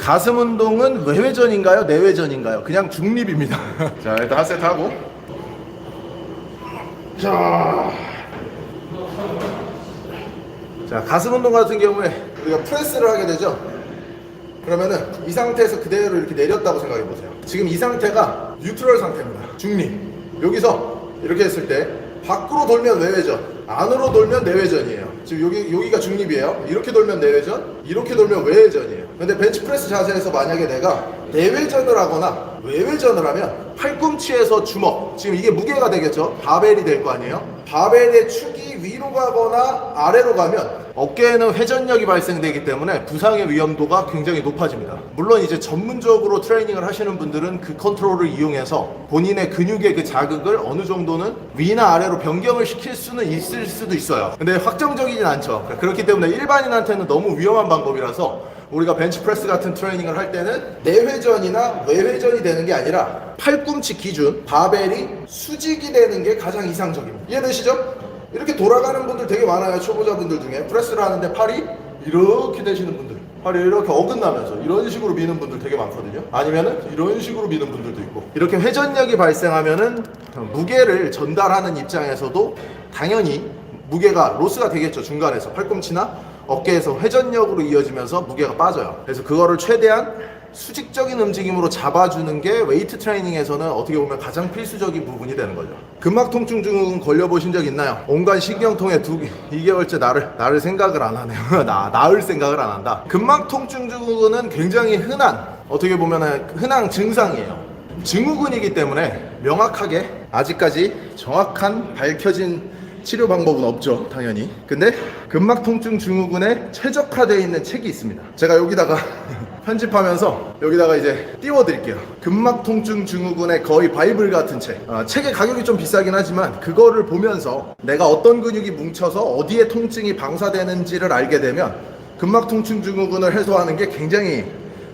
가슴 운동은 외회전인가요? 내회전인가요? 그냥 중립입니다. 자, 일단 한 세트 하고. 자. 자, 가슴 운동 같은 경우에 우리가 프레스를 하게 되죠. 그러면은 이 상태에서 그대로 이렇게 내렸다고 생각해 보세요. 지금 이 상태가 뉴트럴 상태입니다. 중립. 여기서 이렇게 했을 때 밖으로 돌면 외회전, 안으로 돌면 내회전이에요. 지금 여기 여기가 중립이에요. 이렇게 돌면 내회전, 이렇게 돌면 외회전이에요. 근데 벤치프레스 자세에서 만약에 내가 내회전을 하거나 외회전을 하면 팔꿈치에서 주먹, 지금 이게 무게가 되겠죠? 바벨이 될 거 아니에요? 바벨의 축이 위로 가거나 아래로 가면 어깨에는 회전력이 발생되기 때문에 부상의 위험도가 굉장히 높아집니다. 물론 이제 전문적으로 트레이닝을 하시는 분들은 그 컨트롤을 이용해서 본인의 근육의 그 자극을 어느 정도는 위나 아래로 변경을 시킬 수는 있을 수도 있어요. 근데 확정적이진 않죠. 그렇기 때문에 일반인한테는 너무 위험한 방법이라서 우리가 벤치프레스 같은 트레이닝을 할 때는 내회전이나 외회전이 되는 게 아니라 팔꿈치 기준 바벨이 수직이 되는 게 가장 이상적입니다. 이해되시죠? 이렇게 돌아가는 분들 되게 많아요. 초보자분들 중에 프레스를 하는데 팔이 이렇게 되시는 분들. 팔이 이렇게 어긋나면서 이런 식으로 미는 분들 되게 많거든요. 아니면은 이런 식으로 미는 분들도 있고. 이렇게 회전력이 발생하면은 무게를 전달하는 입장에서도 당연히 무게가 로스가 되겠죠. 중간에서 팔꿈치나 어깨에서 회전력으로 이어지면서 무게가 빠져요. 그래서 그거를 최대한 수직적인 움직임으로 잡아주는 게 웨이트 트레이닝에서는 어떻게 보면 가장 필수적인 부분이 되는 거죠. 근막 통증 증후군 걸려보신 적 있나요? 온갖 신경통에 두 2개월째 나를 나를 생각을 안 하네요. 나 나을 생각을 안 한다. 근막 통증 증후군은 굉장히 흔한 어떻게 보면 흔한 증상이에요. 증후군이기 때문에 명확하게 아직까지 정확한 밝혀진 치료 방법은 없죠, 당연히. 근데 근막 통증 증후군에 최적화되어 있는 책이 있습니다. 제가 여기다가 편집하면서 여기다가 이제 띄워드릴게요. 근막 통증 증후군의 거의 바이블 같은 책. 아, 책의 가격이 좀 비싸긴 하지만 그거를 보면서 내가 어떤 근육이 뭉쳐서 어디에 통증이 방사되는지를 알게 되면 근막 통증 증후군을 해소하는 게 굉장히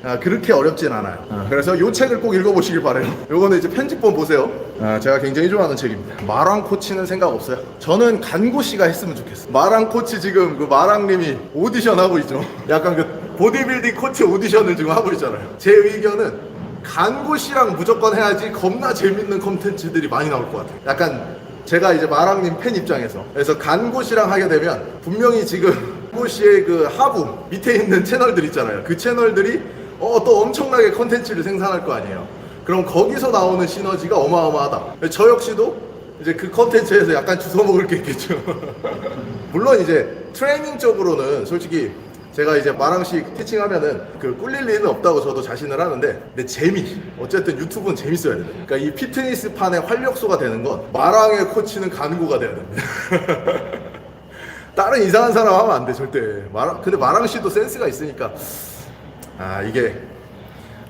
아, 그렇게 어렵진 않아요. 아, 그래서 이 책을 꼭 읽어보시길 바래요. 요거는 이제 편집본 보세요. 아, 제가 굉장히 좋아하는 책입니다. 마랑 코치는 생각 없어요. 저는 간고 씨가 했으면 좋겠어요. 마랑 코치 지금 그 마랑님이 오디션 하고 있죠. 약간 그 보디빌딩 코치 오디션을 지금 하고 있잖아요. 제 의견은 간고 씨랑 무조건 해야지 겁나 재밌는 콘텐츠들이 많이 나올 것 같아요. 약간 제가 이제 마랑님 팬 입장에서 그래서 간고 씨랑 하게 되면 분명히 지금 간고 씨의 그 하부 밑에 있는 채널들 있잖아요. 그 채널들이 어, 또 엄청나게 컨텐츠를 생산할 거 아니에요. 그럼 거기서 나오는 시너지가 어마어마하다. 저 역시도 이제 그 컨텐츠에서 약간 주워 먹을 게 있겠죠. 물론 이제 트레이닝 쪽으로는 솔직히 제가 이제 마랑씩 티칭 하면은 그 꿀릴 리는 없다고 저도 자신을 하는데 근데 재미 어쨌든 유튜브는 재밌어야 돼요. 그러니까 이 피트니스 판의 활력소가 되는 건 마랑의 코치는 간구가 돼야 됩니다. 다른 이상한 사람 하면 안 돼 절대. 마랑 근데 마랑 씨도 센스가 있으니까 아 이게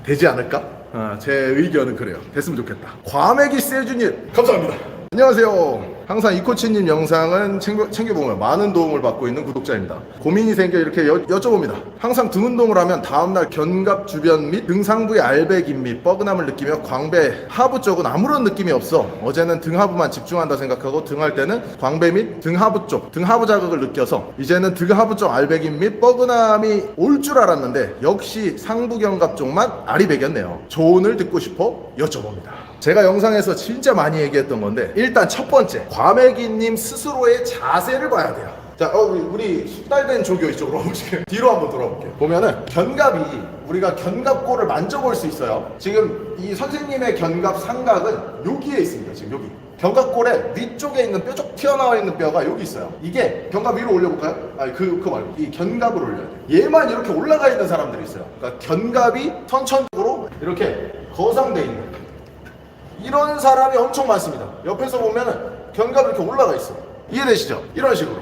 되지 않을까? 아, 제 의견은 그래요. 됐으면 좋겠다. 과메기 세주님 감사합니다. 안녕하세요. 항상 이 코치님 영상은 챙겨, 챙겨보면 많은 도움을 받고 있는 구독자입니다. 고민이 생겨 이렇게 여, 여쭤봅니다. 항상 등 운동을 하면 다음날 견갑 주변 및 등 상부의 알배김 및 뻐근함을 느끼며 광배 하부 쪽은 아무런 느낌이 없어. 어제는 등 하부만 집중한다 생각하고 등할 때는 광배 및 등 하부 쪽, 등 하부 자극을 느껴서 이제는 등 하부 쪽 알배김 및 뻐근함이 올 줄 알았는데 역시 상부 견갑 쪽만 알이 배겼네요. 조언을 듣고 싶어 여쭤봅니다. 제가 영상에서 진짜 많이 얘기했던 건데 일단 첫 번째 과메기님 스스로의 자세를 봐야 돼요. 자, 어, 우리, 우리 숙달된 조교 이쪽으로 와보실게요. 뒤로 한번 돌아볼게요. 보면은 견갑이 우리가 견갑골을 만져볼 수 있어요. 지금 이 선생님의 견갑 삼각은 여기에 있습니다. 지금 여기. 견갑골의 위쪽에 있는 뼈쪽 튀어나와 있는 뼈가 여기 있어요. 이게 견갑 위로 올려볼까요? 아니 그, 그 말고 이 견갑을 올려야 돼요. 얘만 이렇게 올라가 있는 사람들이 있어요. 그러니까 견갑이 선천적으로 이렇게 거상돼 있는 이런 사람이 엄청 많습니다. 옆에서 보면은 견갑이 이렇게 올라가 있어. 이해되시죠? 이런 식으로.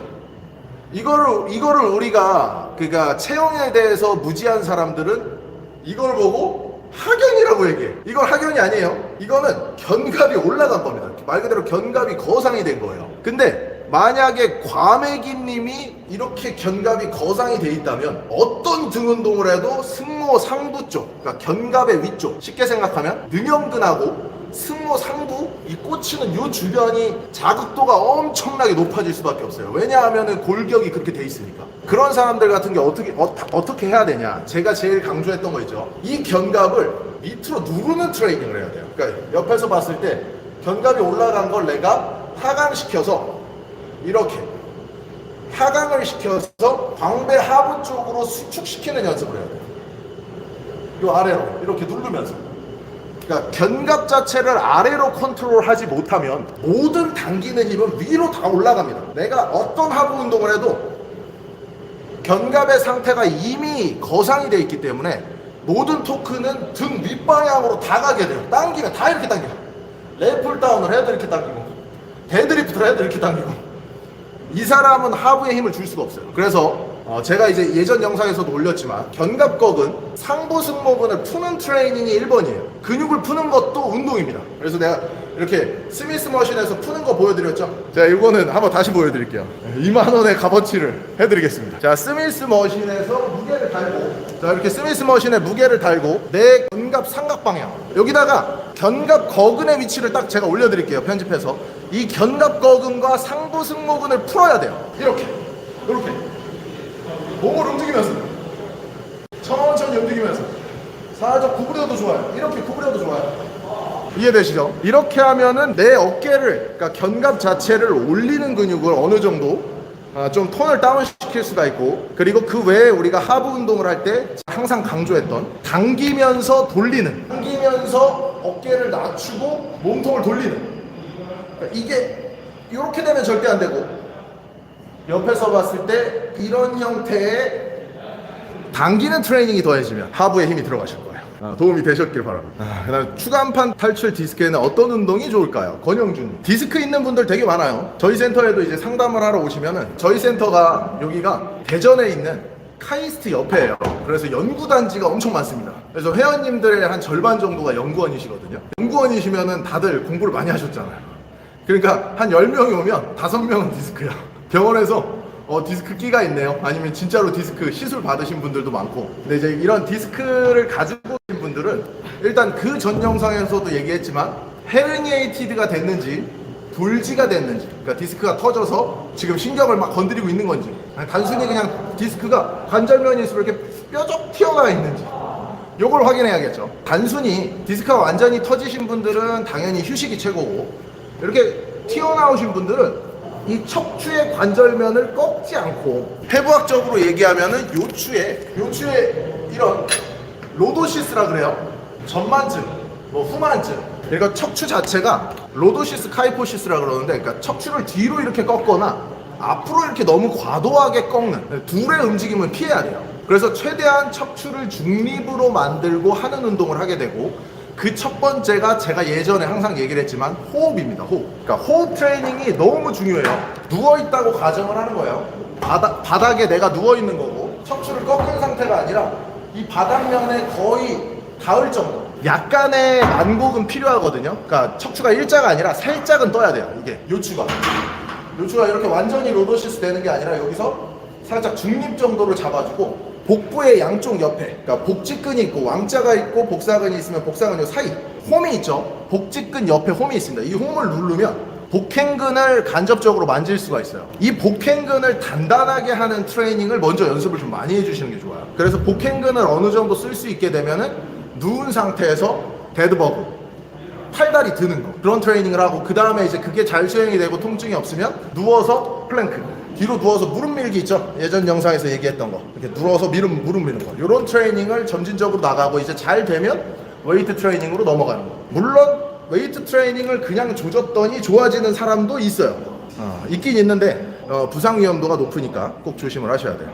이거를 이거를 우리가 그러니까 체형에 대해서 무지한 사람들은 이걸 보고 하견이라고 얘기해. 이건 하견이 아니에요. 이거는 견갑이 올라간 겁니다. 말 그대로 견갑이 거상이 된 거예요. 근데 만약에 과메기님이 이렇게 견갑이 거상이 돼 있다면 어떤 등 운동을 해도 승모 상부 쪽, 그러니까 견갑의 위쪽, 쉽게 생각하면 능형근하고 승모 상부 이 꽂히는 요 주변이 자극도가 엄청나게 높아질 수밖에 없어요. 왜냐하면은 골격이 그렇게 돼 있으니까. 그런 사람들 같은 게 어떻게 어, 어떻게 해야 되냐? 제가 제일 강조했던 거 있죠. 이 견갑을 밑으로 누르는 트레이닝을 해야 돼요. 그러니까 옆에서 봤을 때 견갑이 올라간 걸 내가 하강시켜서 이렇게 하강을 시켜서 광배 하부 쪽으로 수축시키는 연습을 해야 돼요. 요 아래로 이렇게 누르면서. 그러니까 견갑 자체를 아래로 컨트롤하지 못하면 모든 당기는 힘은 위로 다 올라갑니다. 내가 어떤 하부 운동을 해도 견갑의 상태가 이미 거상이 되어 있기 때문에 모든 토크는 등 윗방향으로 다 가게 돼요. 당기면 다 이렇게 당겨. 레이플 다운을 해도 이렇게 당기고, 데드리프트를 해도 이렇게 당기고. 이 사람은 하부에 힘을 줄 수가 없어요. 그래서 어, 제가 이제 예전 영상에서도 올렸지만 견갑각은 상부 승모근을 푸는 트레이닝이 1번이에요. 근육을 푸는 것도 운동입니다. 그래서 내가 이렇게 스미스 머신에서 푸는 거 보여드렸죠? 자, 이거는 한번 다시 보여드릴게요. 2만 원의 값어치를 해드리겠습니다. 자, 스미스 머신에서 무게를 달고, 자 이렇게 스미스 머신에 무게를 달고 내 견갑 삼각 방향 여기다가 견갑 거근의 위치를 딱 제가 올려드릴게요. 편집해서 이 견갑 거근과 상부 승모근을 풀어야 돼요. 이렇게, 이렇게 몸을 움직이면서 천천히 움직이면서 살짝 구부려도 좋아요. 이렇게 구부려도 좋아요. 이해되시죠? 이렇게 하면은 내 어깨를 그러니까 견갑 자체를 올리는 근육을 어느 정도 아, 좀 톤을 다운 시킬 수가 있고 그리고 그 외에 우리가 하부 운동을 할 때 항상 강조했던 당기면서 돌리는 당기면서 어깨를 낮추고 몸통을 돌리는 그러니까 이게 이렇게 되면 절대 안 되고 옆에서 봤을 때 이런 형태의 당기는 트레이닝이 더해지면 하부에 힘이 들어가실 거예요. 아, 도움이 되셨길 바랍니다. 아, 그다음 추간판 탈출 디스크에는 어떤 운동이 좋을까요? 권영준. 디스크 있는 분들 되게 많아요. 저희 센터에도 이제 상담을 하러 오시면은 저희 센터가 여기가 대전에 있는 카이스트 옆에예요. 그래서 연구단지가 엄청 많습니다. 그래서 회원님들의 한 절반 정도가 연구원이시거든요. 연구원이시면은 다들 공부를 많이 하셨잖아요. 그러니까 한 10명이 오면 5명은 디스크야. 병원에서 어, 디스크 끼가 있네요. 아니면 진짜로 디스크 시술 받으신 분들도 많고. 근데 이제 이런 디스크를 가지고 계신 분들은 일단 그 전 영상에서도 얘기했지만 헤르니에이티드가 됐는지 불지가 됐는지 그러니까 디스크가 터져서 지금 신경을 막 건드리고 있는 건지 단순히 그냥 디스크가 관절면일수록 이렇게 뾰족 튀어나와 있는지 요걸 확인해야겠죠. 단순히 디스크가 완전히 터지신 분들은 당연히 휴식이 최고고 이렇게 튀어나오신 분들은 이 척추의 관절면을 꺾지 않고 해부학적으로 얘기하면은 요추에 요추에 이런 로도시스라 그래요. 전만증, 뭐 후만증. 그러니까 척추 자체가 로도시스 카이포시스라 그러는데 그러니까 척추를 뒤로 이렇게 꺾거나 앞으로 이렇게 너무 과도하게 꺾는 둘의 움직임을 피해야 돼요. 그래서 최대한 척추를 중립으로 만들고 하는 운동을 하게 되고 그 첫 번째가 제가 예전에 항상 얘기를 했지만 호흡입니다. 호흡. 그러니까 호흡 트레이닝이 너무 중요해요. 누워 있다고 가정을 하는 거예요. 바닥 바닥에 내가 누워 있는 거고 척추를 꺾은 상태가 아니라 이 바닥면에 거의 닿을 정도. 약간의 만곡은 필요하거든요. 그러니까 척추가 일자가 아니라 살짝은 떠야 돼요. 이게 요추가. 요추가 이렇게 완전히 로도시스 되는 게 아니라 여기서 살짝 중립 정도를 잡아주고 복부의 양쪽 옆에 그러니까 복직근이 있고 왕자가 있고 복사근이 있으면 복사근 요 사이 홈이 있죠? 복직근 옆에 홈이 있습니다. 이 홈을 누르면 복행근을 간접적으로 만질 수가 있어요. 이 복행근을 단단하게 하는 트레이닝을 먼저 연습을 좀 많이 해주시는 게 좋아요. 그래서 복행근을 어느 정도 쓸 수 있게 되면은 누운 상태에서 데드버그 팔다리 드는 거 그런 트레이닝을 하고 그 다음에 이제 그게 잘 수행이 되고 통증이 없으면 누워서 플랭크 뒤로 누워서 무릎 밀기 있죠? 예전 영상에서 얘기했던 거. 이렇게 누워서 무릎 무릎 미는 거. 이런 트레이닝을 점진적으로 나가고 이제 잘 되면 웨이트 트레이닝으로 넘어가는 거. 물론 웨이트 트레이닝을 그냥 조졌더니 좋아지는 사람도 있어요. 어, 있긴 있는데 어, 부상 위험도가 높으니까 꼭 조심을 하셔야 돼요